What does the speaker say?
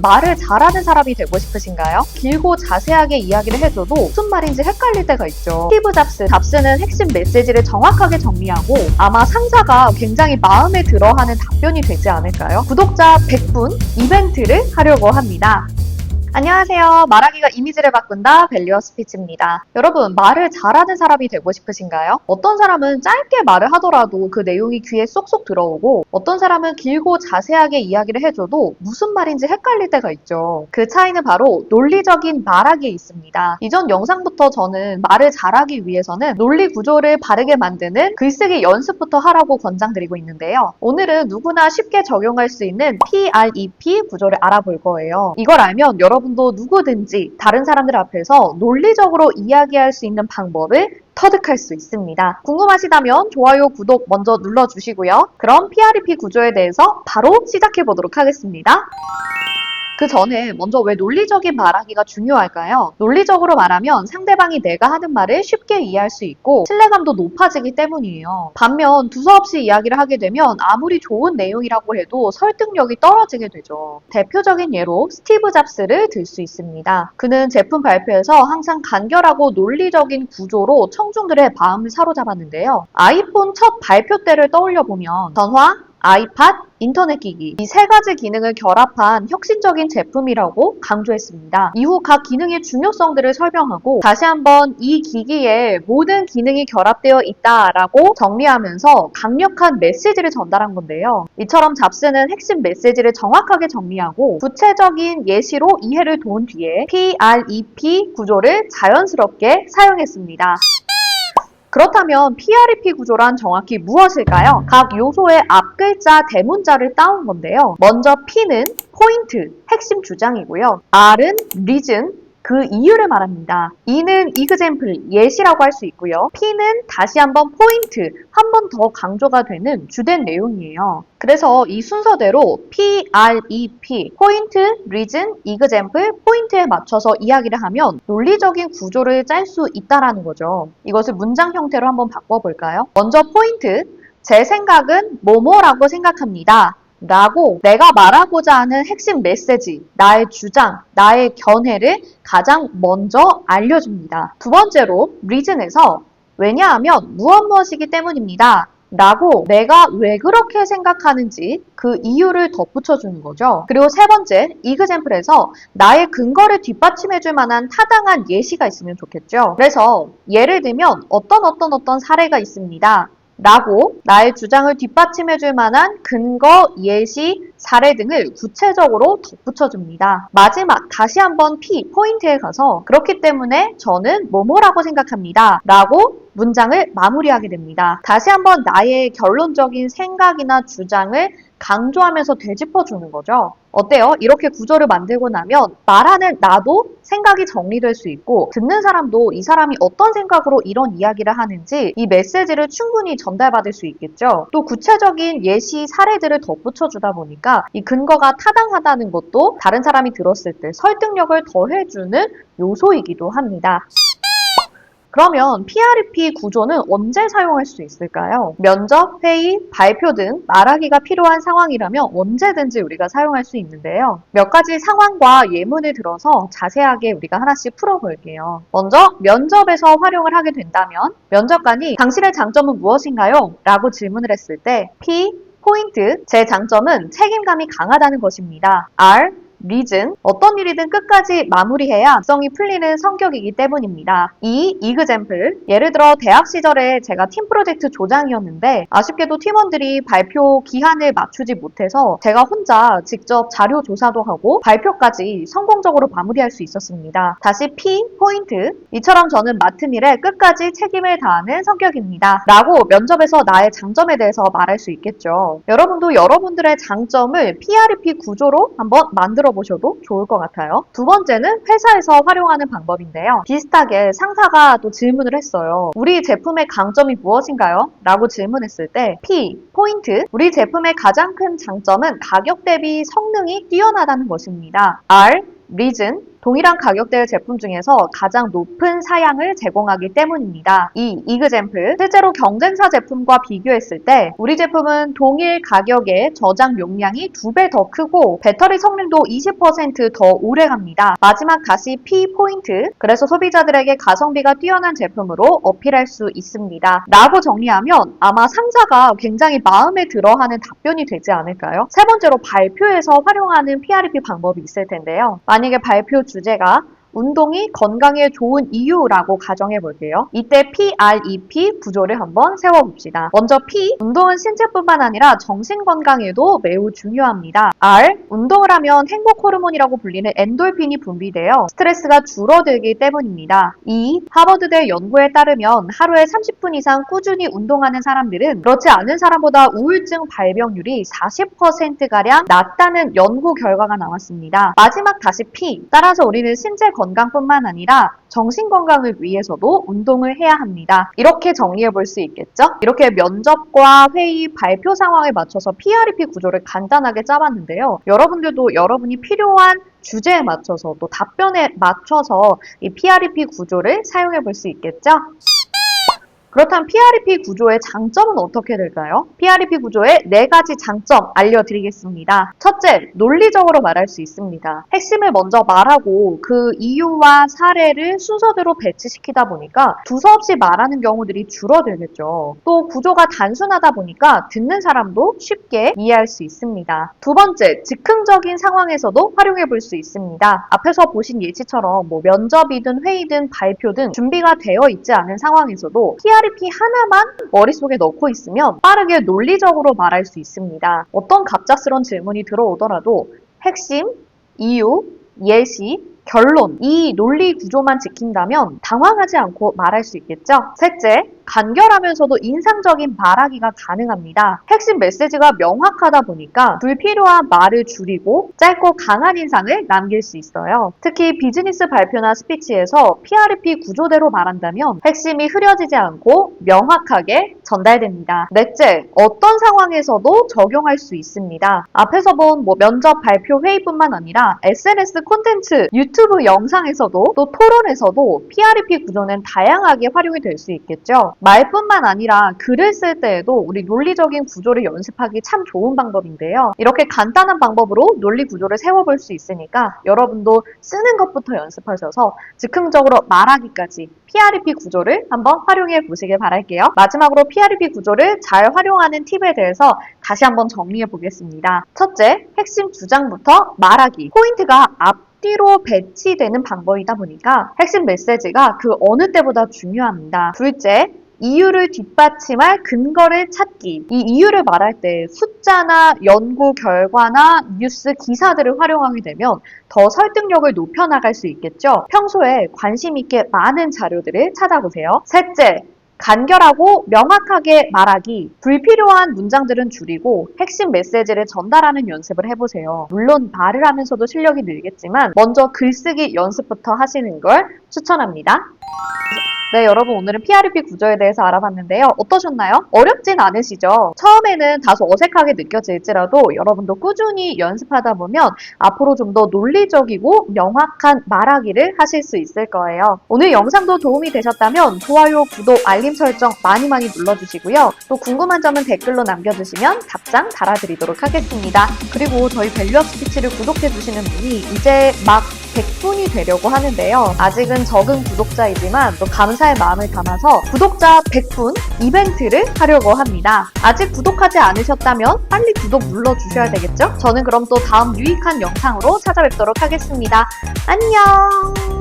말을 잘하는 사람이 되고 싶으신가요? 길고 자세하게 이야기를 해줘도 무슨 말인지 헷갈릴 때가 있죠. 스티브 잡스, 잡스는 핵심 메시지를 정확하게 정리하고 아마 상사가 굉장히 마음에 들어하는 답변이 되지 않을까요? 구독자 100분 이벤트를 하려고 합니다. 안녕하세요. 말하기가 이미지를 바꾼다 밸류어 스피치입니다. 여러분, 말을 잘하는 사람이 되고 싶으신가요? 어떤 사람은 짧게 말을 하더라도 그 내용이 귀에 쏙쏙 들어오고 어떤 사람은 길고 자세하게 이야기를 해줘도 무슨 말인지 헷갈릴 때가 있죠. 그 차이는 바로 논리적인 말하기에 있습니다. 이전 영상부터 저는 말을 잘하기 위해서는 논리 구조를 바르게 만드는 글쓰기 연습부터 하라고 권장드리고 있는데요. 오늘은 누구나 쉽게 적용할 수 있는 PREP 구조를 알아볼 거예요. 이걸 알면 여러분 도 누구든지 다른 사람들 앞에서 논리적으로 이야기할 수 있는 방법을 터득할 수 있습니다. 궁금하시다면 좋아요, 구독 먼저 눌러주시고요. 그럼 PREP 구조에 대해서 바로 시작해 보도록 하겠습니다. 그 전에 먼저 왜 논리적인 말하기가 중요할까요? 논리적으로 말하면 상대방이 내가 하는 말을 쉽게 이해할 수 있고 신뢰감도 높아지기 때문이에요. 반면 두서없이 이야기를 하게 되면 아무리 좋은 내용이라고 해도 설득력이 떨어지게 되죠. 대표적인 예로 스티브 잡스를 들 수 있습니다. 그는 제품 발표에서 항상 간결하고 논리적인 구조로 청중들의 마음을 사로잡았는데요. 아이폰 첫 발표 때를 떠올려 보면 전화, 아이팟, 인터넷 기기 이 세 가지 기능을 결합한 혁신적인 제품이라고 강조했습니다. 이후 각 기능의 중요성들을 설명하고 다시 한번 이 기기에 모든 기능이 결합되어 있다라고 정리하면서 강력한 메시지를 전달한 건데요. 이처럼 잡스는 핵심 메시지를 정확하게 정리하고 구체적인 예시로 이해를 도운 뒤에 PREP 구조를 자연스럽게 사용했습니다. 그렇다면 PREP 구조란 정확히 무엇일까요? 각 요소의 앞 글자 대문자를 따온 건데요. 먼저 P는 포인트, 핵심 주장이고요. R은 reason, 그 이유를 말합니다. E는 example, 예시라고 할 수 있고요. P는 다시 한번 포인트, 한 번 더 강조가 되는 주된 내용이에요. 그래서 이 순서대로 PREP, 포인트, reason, example, 포인트에 맞춰서 이야기를 하면 논리적인 구조를 짤 수 있다라는 거죠. 이것을 문장 형태로 한번 바꿔볼까요? 먼저 포인트, 제 생각은 뭐뭐라고 생각합니다. 라고 내가 말하고자 하는 핵심 메시지, 나의 주장, 나의 견해를 가장 먼저 알려줍니다. 두 번째로 reason에서 왜냐하면 무엇 무엇이기 때문입니다. 라고 내가 왜 그렇게 생각하는지 그 이유를 덧붙여 주는 거죠. 그리고 세 번째, example에서 나의 근거를 뒷받침해 줄 만한 타당한 예시가 있으면 좋겠죠. 그래서 예를 들면 어떤 어떤 어떤 사례가 있습니다. 라고 나의 주장을 뒷받침해줄 만한 근거, 예시, 사례 등을 구체적으로 덧붙여줍니다. 마지막 다시 한번 P, 포인트에 가서 그렇기 때문에 저는 뭐뭐라고 생각합니다. 라고 문장을 마무리하게 됩니다. 다시 한번 나의 결론적인 생각이나 주장을 강조하면서 되짚어주는 거죠. 어때요? 이렇게 구조를 만들고 나면 말하는 나도 생각이 정리될 수 있고 듣는 사람도 이 사람이 어떤 생각으로 이런 이야기를 하는지 이 메시지를 충분히 전달받을 수 있겠죠. 또 구체적인 예시 사례들을 덧붙여 주다 보니까 이 근거가 타당하다는 것도 다른 사람이 들었을 때 설득력을 더해주는 요소이기도 합니다. 그러면 PREP 구조는 언제 사용할 수 있을까요? 면접, 회의, 발표 등 말하기가 필요한 상황이라면 언제든지 우리가 사용할 수 있는데요. 몇 가지 상황과 예문을 들어서 자세하게 우리가 하나씩 풀어볼게요. 먼저 면접에서 활용을 하게 된다면 면접관이 당신의 장점은 무엇인가요? 라고 질문을 했을 때 P, 포인트, 제 장점은 책임감이 강하다는 것입니다. R, reason, 어떤 일이든 끝까지 마무리해야 악성이 풀리는 성격이기 때문입니다. 이 example, 예를 들어 대학 시절에 제가 팀 프로젝트 조장이었는데 아쉽게도 팀원들이 발표 기한을 맞추지 못해서 제가 혼자 직접 자료 조사도 하고 발표까지 성공적으로 마무리할 수 있었습니다. 다시 P, 포인트, 이처럼 저는 맡은 일에 끝까지 책임을 다하는 성격입니다. 라고 면접에서 나의 장점에 대해서 말할 수 있겠죠. 여러분도 여러분들의 장점을 PRP 구조로 한번 만들어 보셔도 좋을 것 같아요. 두 번째는 회사에서 활용하는 방법인데요. 비슷하게 상사가 또 질문을 했어요. 우리 제품의 강점이 무엇인가요? 라고 질문했을 때 P, 포인트, 우리 제품의 가장 큰 장점은 가격 대비 성능이 뛰어나다는 것입니다. R, reason, 동일한 가격대의 제품 중에서 가장 높은 사양을 제공하기 때문입니다. 이 이그젠플, 실제로 경쟁사 제품과 비교했을 때 우리 제품은 동일 가격에 저장 용량이 두배더 크고 배터리 성능도 20%더 오래 갑니다. 마지막 다시 P 포인트. 그래서 소비자들에게 가성비가 뛰어난 제품으로 어필할 수 있습니다. 라고 정리하면 아마 상사가 굉장히 마음에 들어하는 답변이 되지 않을까요? 세 번째로 발표에서 활용하는 PRP 방법이 있을 텐데요. 만약에 발표 주제가 운동이 건강에 좋은 이유라고 가정해 볼게요. 이때 PREP 구조를 한번 세워봅시다. 먼저 P, 운동은 신체뿐만 아니라 정신 건강에도 매우 중요합니다. R, 운동을 하면 행복 호르몬이라고 불리는 엔돌핀이 분비되어 스트레스가 줄어들기 때문입니다. E, 하버드대 연구에 따르면 하루에 30분 이상 꾸준히 운동하는 사람들은 그렇지 않은 사람보다 우울증 발병률이 40%가량 낮다는 연구 결과가 나왔습니다. 마지막 다시 P, 따라서 우리는 신체 건강뿐만 아니라 정신 건강을 위해서도 운동을 해야 합니다. 이렇게 정리해 볼 수 있겠죠? 이렇게 면접과 회의, 발표 상황에 맞춰서 PRP 구조를 간단하게 짜봤는데요. 여러분들도 여러분이 필요한 주제에 맞춰서 또 답변에 맞춰서 이 PRP 구조를 사용해 볼 수 있겠죠? 그렇다면 PRP 구조의 장점은 어떻게 될까요? PRP 구조의 네 가지 장점 알려드리겠습니다. 첫째, 논리적으로 말할 수 있습니다. 핵심을 먼저 말하고 그 이유와 사례를 순서대로 배치시키다 보니까 두서없이 말하는 경우들이 줄어들겠죠. 또 구조가 단순하다 보니까 듣는 사람도 쉽게 이해할 수 있습니다. 두 번째, 즉흥적인 상황에서도 활용해 볼 수 있습니다. 앞에서 보신 예시처럼 뭐 면접이든 회의든 발표든 준비가 되어 있지 않은 상황에서도 PRP 하나만 머릿속에 넣고 있으면 빠르게 논리적으로 말할 수 있습니다. 어떤 갑작스런 질문이 들어오더라도 핵심, 이유, 예시, 결론 이 논리 구조만 지킨다면 당황하지 않고 말할 수 있겠죠. 셋째, 간결하면서도 인상적인 말하기가 가능합니다. 핵심 메시지가 명확하다 보니까 불필요한 말을 줄이고 짧고 강한 인상을 남길 수 있어요. 특히 비즈니스 발표나 스피치에서 PRP 구조대로 말한다면 핵심이 흐려지지 않고 명확하게 전달됩니다. 넷째, 어떤 상황에서도 적용할 수 있습니다. 앞에서 본 뭐 면접 발표 회의뿐만 아니라 SNS 콘텐츠, 유튜브 영상에서도 또 토론에서도 PRP 구조는 다양하게 활용이 될 수 있겠죠. 말뿐만 아니라 글을 쓸 때에도 우리 논리적인 구조를 연습하기 참 좋은 방법인데요. 이렇게 간단한 방법으로 논리 구조를 세워볼 수 있으니까 여러분도 쓰는 것부터 연습하셔서 즉흥적으로 말하기까지 PRP 구조를 한번 활용해 보시길 바랄게요. 마지막으로 PRP 구조를 잘 활용하는 팁에 대해서 다시 한번 정리해 보겠습니다. 첫째, 핵심 주장부터 말하기. 포인트가 앞 뒤로 배치되는 방법이다 보니까 핵심 메시지가 그 어느 때보다 중요합니다. 둘째, 이유를 뒷받침할 근거를 찾기. 이 이유를 말할 때 숫자나 연구 결과나 뉴스 기사들을 활용하게 되면 더 설득력을 높여나갈 수 있겠죠. 평소에 관심 있게 많은 자료들을 찾아보세요. 셋째, 간결하고 명확하게 말하기, 불필요한 문장들은 줄이고 핵심 메시지를 전달하는 연습을 해보세요. 물론 말을 하면서도 실력이 늘겠지만 먼저 글쓰기 연습부터 하시는 걸 추천합니다. 네, 여러분 오늘은 PRP 구조에 대해서 알아봤는데요. 어떠셨나요? 어렵진 않으시죠? 처음에는 다소 어색하게 느껴질지라도 여러분도 꾸준히 연습하다 보면 앞으로 좀 더 논리적이고 명확한 말하기를 하실 수 있을 거예요. 오늘 영상도 도움이 되셨다면 좋아요, 구독, 알림 설정 많이 많이 눌러주시고요. 또 궁금한 점은 댓글로 남겨주시면 답장 달아드리도록 하겠습니다. 그리고 저희 밸류업 스피치를 구독해주시는 분이 이제 막 100분이 되려고 하는데요. 아직은 적은 구독자이지만 또 감사의 마음을 담아서 구독자 100분 이벤트를 하려고 합니다. 아직 구독하지 않으셨다면 빨리 구독 눌러주셔야 되겠죠? 저는 그럼 또 다음 유익한 영상으로 찾아뵙도록 하겠습니다. 안녕!